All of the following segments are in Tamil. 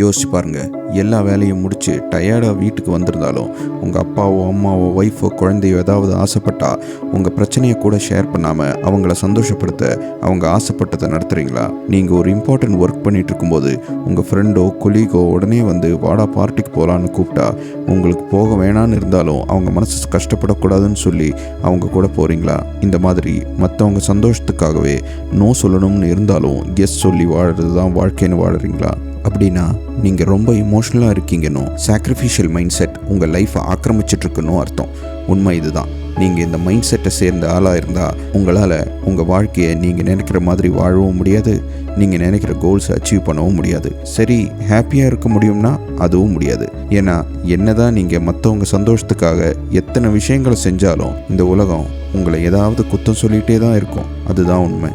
யோசிச்சு பாருங்கள் எல்லா வேலையும் முடித்து டயர்டாக வீட்டுக்கு வந்திருந்தாலும் உங்கள் அப்பாவோ அம்மாவோ ஒய்ஃபோ குழந்தையோ ஏதாவது ஆசைப்பட்டா உங்கள் பிரச்சனையை கூட ஷேர் பண்ணாமல் அவங்கள சந்தோஷப்படுத்த அவங்க ஆசைப்பட்டதை நடத்துகிறீங்களா நீங்கள் ஒரு இம்பார்ட்டன்ட் ஒர்க் பண்ணிகிட்டு இருக்கும்போது உங்கள் ஃப்ரெண்டோ கொலீகோ உடனே வந்து வாடா பார்ட்டிக்கு போகலான்னு கூப்பிட்டா உங்களுக்கு போக வேணான்னு இருந்தாலும் அவங்க மனசு கஷ்டப்படக்கூடாதுன்னு சொல்லி அவங்க கூட போகிறீங்களா இந்த மாதிரி மற்றவங்க சந்தோஷத்துக்காகவே நோ சொல்லணும்னு இருந்தாலும் எஸ் சொல்லி வாழறது தான் வாழ்க்கைன்னு வாழுறீங்களா? அப்படின்னா நீங்கள் ரொம்ப இமோஷ்னலாக இருக்கீங்கன்னு சாக்ரிஃபிஷியல் மைண்ட் செட் உங்கள் லைஃப்பை ஆக்கிரமிச்சிட்ருக்குன்னு அர்த்தம். உண்மை இதுதான். நீங்கள் இந்த மைண்ட் செட்டை சேர்ந்த ஆளாக இருந்தால் உங்களால் உங்கள் வாழ்க்கையை நீங்கள் நினைக்கிற மாதிரி வாழவும் முடியாது. நீங்கள் நினைக்கிற கோல்ஸை அச்சீவ் பண்ணவும் முடியாது. சரி ஹாப்பியாக இருக்க முடியும்னா அதுவும் முடியாது. ஏன்னா என்னதான் நீங்கள் மற்றவங்க சந்தோஷத்துக்காக எத்தனை விஷயங்களை செஞ்சாலும் இந்த உலகம் உங்களை ஏதாவது குத்தம் சொல்லிகிட்டே தான் இருக்கும். அதுதான் உண்மை.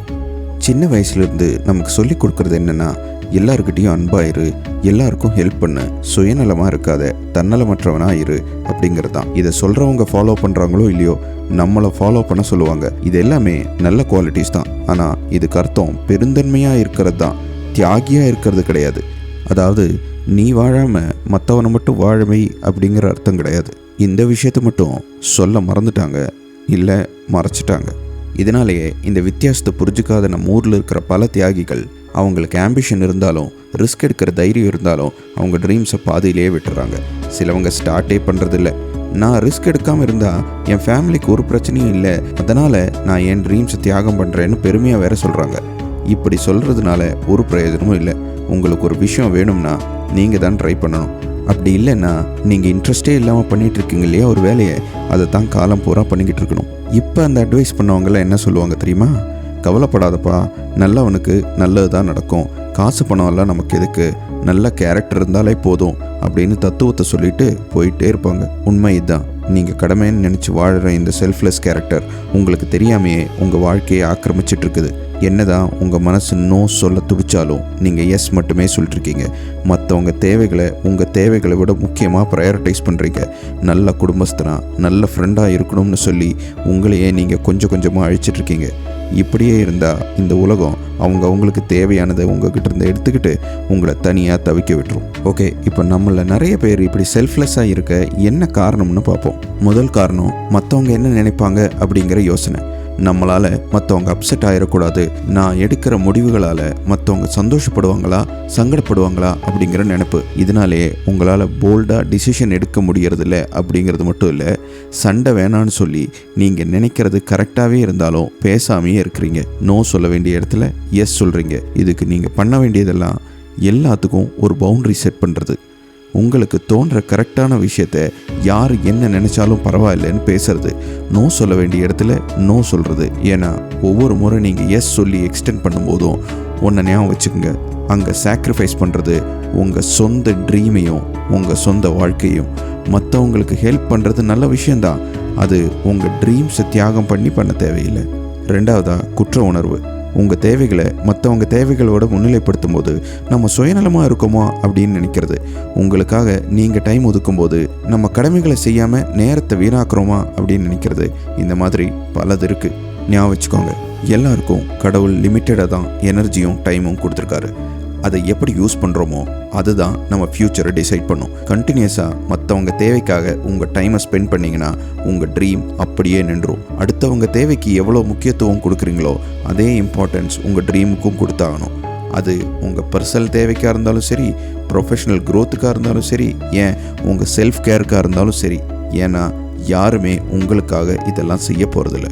சின்ன வயசுலேருந்து நமக்கு சொல்லி கொடுக்குறது என்னென்னா எல்லாருக்கிட்டேயும் அன்பாயிரு எல்லாருக்கும் ஹெல்ப் பண்ணு சுயநலமாக இருக்காத தன்னலமற்றவனாக இரு அப்படிங்கிறது தான். இதை சொல்கிறவங்க ஃபாலோ பண்ணுறாங்களோ இல்லையோ நம்மளை ஃபாலோ பண்ண சொல்லுவாங்க. இது எல்லாமே நல்ல குவாலிட்டிஸ் தான். ஆனால் இதுக்கு அர்த்தம் பெருந்தன்மையாக இருக்கிறது தான். தியாகியாக இருக்கிறது கிடையாது. அதாவது நீ வாழாமல் மற்றவனை மட்டும் வாழமை அப்படிங்கிற அர்த்தம் கிடையாது. இந்த விஷயத்தை மட்டும் சொல்ல மறந்துட்டாங்க இல்லை மறைச்சிட்டாங்க. இதனாலேயே இந்த வித்தியாசத்தை புரிஞ்சுக்காத நம்ம ஊரில் இருக்கிற பல தியாகிகள் அவங்களுக்கு ஆம்பிஷன் இருந்தாலும் ரிஸ்க் எடுக்கிற தைரியம் இருந்தாலும் அவங்க ட்ரீம்ஸை பாதியிலேயே விட்டுறாங்க. சிலவங்க ஸ்டார்ட்டே பண்ணுறதில்ல நான் ரிஸ்க் எடுக்காமல் இருந்தால் என் ஃபேமிலிக்கு ஒரு பிரச்சனையும் இல்லை. அதனால் நான் என் ட்ரீம்ஸை தியாகம் பண்ணுறேன்னு பெருமையாக வேற சொல்கிறாங்க இப்படி சொல்கிறதுனால ஒரு பிரயோஜனமும் இல்லை. உங்களுக்கு ஒரு விஷயம் வேணும்னா நீங்கள் தான் ட்ரை பண்ணணும். அப்படி இல்லைன்னா நீங்கள் இன்ட்ரெஸ்டே இல்லாமல் பண்ணிகிட்டு இருக்கீங்க இல்லையா ஒரு வேலையை? அதை தான் காலம் பூரா பண்ணிக்கிட்டு இருக்கணும். இப்போ அந்த அட்வைஸ் பண்ணவங்களாம் என்ன சொல்லுவாங்க தெரியுமா? கவலைப்படாதப்பா நல்லவனுக்கு நல்லது தான் நடக்கும். காசு பணம் எல்லாம் நமக்கு எதுக்கு? நல்ல கேரக்டர் இருந்தாலே போதும் அப்படின்னு தத்துவத்தை சொல்லிட்டு போயிட்டே இருப்பாங்க. உண்மை இதுதான். நீங்கள் கடமைன்னு நினச்சி வாழ்கிற இந்த செல்ஃப்லெஸ் கேரக்டர் உங்களுக்கு தெரியாமையே உங்கள் வாழ்க்கையை ஆக்கிரமிச்சிட்டு இருக்குது. என்னதான் உங்கள் மனசு நோ சொல்ல துடிச்சாலும் நீங்கள் எஸ் மட்டுமே சொல்லிட்டுருக்கீங்க. மற்றவங்க தேவைகளை உங்கள் தேவைகளை விட முக்கியமாக ப்ரையாரிட்டைஸ் பண்ணுறீங்க நல்ல குடும்பஸ்தனா நல்ல ஃப்ரெண்டாக இருக்கணும்னு சொல்லி உங்களையே நீங்கள் கொஞ்சம் கொஞ்சமாக அழிச்சிட்ருக்கீங்க. இப்படியே இருந்தால் இந்த உலகம் அவங்க அவங்களுக்கு தேவையானதை உங்ககிட்ட இருந்து எடுத்துக்கிட்டு உங்களை தனியாக தவிக்க விட்டுரும். ஓகே இப்போ நம்மள நிறைய பேர் இப்படி செல்ஃப்லெஸ்ஸாக இருக்க என்ன காரணம்னு பார்ப்போம். முதல் காரணம் மற்றவங்க என்ன நினைப்பாங்க அப்படிங்கிற யோசனை. நம்மளால் மற்றவங்க அப்செட் ஆகிடக்கூடாது நான் எடுக்கிற முடிவுகளால் மற்றவங்க சந்தோஷப்படுவாங்களா சங்கடப்படுவாங்களா அப்படிங்கிற நினைப்பு. இதனாலே உங்களால் போல்டாக டிசிஷன் எடுக்க முடியறதில்ல அப்படிங்கிறது மட்டும் இல்லை சண்டை வேணான்னு சொல்லி நீங்கள் நினைக்கிறது கரெக்டாகவே இருந்தாலும் பேசாமையே இருக்கிறீங்க. நோ சொல்ல வேண்டிய இடத்துல எஸ் சொல்கிறீங்க இதுக்கு நீங்கள் பண்ண வேண்டியதெல்லாம் எல்லாத்துக்கும் ஒரு பவுண்ட்ரி செட் பண்ணுறது உங்களுக்கு தோன்ற கரெக்டான விஷயத்த யார் என்ன நினைச்சாலும் பரவாயில்லைன்னு பேசுறது. நோ சொல்ல வேண்டிய இடத்துல நோ சொல்றது. ஏன்னா ஒவ்வொரு முறை நீங்கள் எஸ் சொல்லி எக்ஸ்டெண்ட் பண்ணும்போதும் ஒன்றை ஞாபகம் வச்சுக்கோங்க. அங்கே சாக்ரிஃபைஸ் பண்ணுறது உங்கள் சொந்த ட்ரீமையும் உங்கள் சொந்த வாழ்க்கையும். மற்றவங்களுக்கு ஹெல்ப் பண்ணுறது நல்ல விஷயந்தான் அது உங்கள் ட்ரீம்ஸை தியாகம் பண்ணி பண்ண தேவையில்லை. ரெண்டாவதாக குற்ற உணர்வு. உங்கள் தேவைகளை மற்றவங்க தேவைகளோட முன்னிலைப்படுத்தும் போது நம்ம சுயநலமாக இருக்கோமா அப்படின்னு நினைக்கிறது. உங்களுக்காக நீங்கள் டைம் ஒதுக்கும்போது நம்ம கடமைகளை செய்யாமல் நேரத்தை வீணாக்குறோமா அப்படின்னு நினைக்கிறது. இந்த மாதிரி பலது இருக்குது ஞாபகம் வச்சுக்கோங்க. எல்லாருக்கும் கடவுள் லிமிட்டடாக தான் எனர்ஜியும் டைமும் கொடுத்துருக்காரு. அதை எப்படி யூஸ் பண்ணுறோமோ அதுதான் நம்ம ஃப்யூச்சரை டிசைட் பண்ணும். கண்டினியூஸாக மற்றவங்க தேவைக்காக உங்கள் டைமை ஸ்பெண்ட் பண்ணிங்கன்னா உங்கள் ட்ரீம் அப்படியே நின்றும். அடுத்தவங்க தேவைக்கு எவ்வளோ முக்கியத்துவம் கொடுக்குறீங்களோ அதே இம்பார்ட்டன்ஸ் உங்கள் ட்ரீமுக்கும் கொடுத்தாகணும். அது உங்கள் பர்சனல் தேவைக்காக இருந்தாலும் சரி ப்ரொஃபஷனல் க்ரோத்துக்காக இருந்தாலும் சரி ஏன் உங்கள் செல்ஃப் கேருக்காக இருந்தாலும் சரி. ஏன்னா யாருமே உங்களுக்காக இதெல்லாம் செய்ய போகிறதில்ல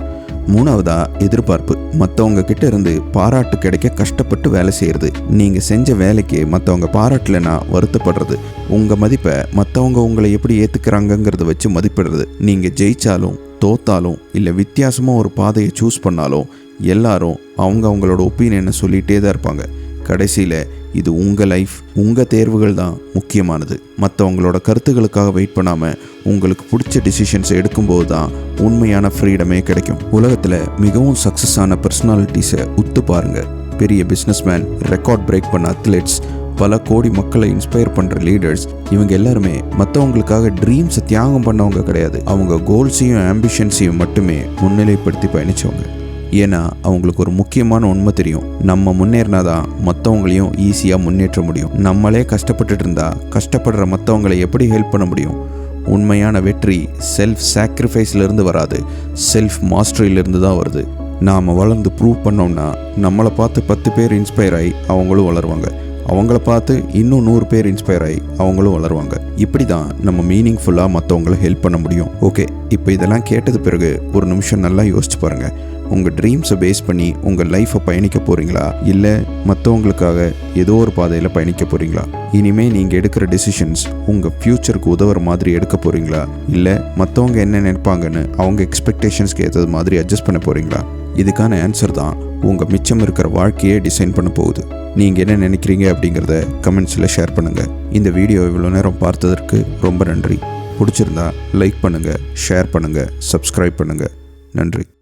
மூணாவதா எதிர்பார்ப்பு மற்றவங்க கிட்ட இருந்து பாராட்டு கிடைக்க கஷ்டப்பட்டு வேலை செய்யறது. நீங்க செஞ்ச வேலைக்கு மற்றவங்க பாராட்டலைன்னா வருத்தப்படுறது. உங்க மதிப்பை மற்றவங்க உங்களை எப்படி ஏத்துக்கிறாங்கிறத வச்சு மதிப்பிடுறது. நீங்க ஜெயிச்சாலும் தோத்தாலும் இல்லை வித்தியாசமாக ஒரு பாதையை சூஸ் பண்ணாலும் எல்லாரும் அவங்க அவங்களோட ஒப்பீனியனை சொல்லிகிட்டே தான் இருப்பாங்க. கடைசியில் இது உங்கள் லைஃப் உங்கள் தேர்வுகள் தான் முக்கியமானது. மற்றவங்களோட கருத்துக்களுக்காக வெயிட் பண்ணாமல் உங்களுக்கு பிடிச்ச டிசிஷன்ஸை எடுக்கும்போது தான் உண்மையான ஃப்ரீடமே கிடைக்கும். உலகத்தில் மிகவும் சக்ஸஸ் ஆன பர்சனாலிட்டிஸை உத்து பாருங்கள் பெரிய பிஸ்னஸ்மேன் ரெக்கார்ட் பிரேக் பண்ண அத்லெட்ஸ் பல கோடி மக்களை இன்ஸ்பயர் பண்ணுற லீடர்ஸ் இவங்க எல்லாருமே மற்றவங்களுக்காக ட்ரீம்ஸை தியாகம் பண்ணவங்க கிடையாது. அவங்க கோல்ஸையும் ஆம்பிஷன்ஸையும் மட்டுமே முன்னிலைப்படுத்தி பயணிச்சவங்க. ஏன்னா அவங்களுக்கு ஒரு முக்கியமான உண்மை தெரியும். நம்ம முன்னேறினா தான் மற்றவங்களையும் ஈஸியாக முன்னேற்ற முடியும். நம்மளே கஷ்டப்பட்டுட்டு இருந்தா கஷ்டப்படுற மற்றவங்களை எப்படி ஹெல்ப் பண்ண முடியும்? உண்மையான வெற்றி செல்ஃப் சாக்ரிஃபைஸ்லேருந்து வராது. செல்ஃப் மாஸ்டரியிலேருந்து தான் வருது. நாம் வளர்ந்து ப்ரூவ் பண்ணோம்னா நம்மளை பார்த்து பத்து பேர் இன்ஸ்பயர் ஆகி அவங்களும் வளருவாங்க. அவங்கள பார்த்து இன்னும் நூறு பேர் இன்ஸ்பயர் ஆகி அவங்களும் வளருவாங்க. இப்படி தான் நம்ம மீனிங்ஃபுல்லாக மற்றவங்களை ஹெல்ப் பண்ண முடியும். ஓகே இப்போ இதெல்லாம் கேட்டது பிறகு ஒரு நிமிஷம் நல்லா யோசிச்சு பாருங்கள் உங்கள் ட்ரீம்ஸை பேஸ் பண்ணி உங்கள் லைஃப்பை பயணிக்க போகிறீங்களா இல்லை மற்றவங்களுக்காக ஏதோ ஒரு பாதையில் பயணிக்க போகிறீங்களா இனிமேல் நீங்கள் எடுக்கிற டெசிஷன்ஸ் உங்கள் ஃப்யூச்சருக்கு உதவுற மாதிரி எடுக்க போகிறீங்களா இல்லை மற்றவங்க என்ன நினைப்பாங்கன்னு அவங்க எக்ஸ்பெக்டேஷன்ஸ்க்கு ஏற்றது மாதிரி அட்ஜஸ்ட் பண்ண போகிறீங்களா இதுக்கான ஆன்சர் தான் உங்கள் மிச்சம் இருக்கிற வாழ்க்கையே டிசைன் பண்ண போகுது. நீங்கள் என்ன நினைக்கிறீங்க அப்படிங்கிறத கமெண்ட்ஸில் ஷேர் பண்ணுங்கள் இந்த வீடியோ இவ்வளோ நேரம் பார்த்ததற்கு ரொம்ப நன்றி. பிடிச்சிருந்தா லைக் பண்ணுங்கள் ஷேர் பண்ணுங்கள் சப்ஸ்கிரைப் பண்ணுங்கள் நன்றி.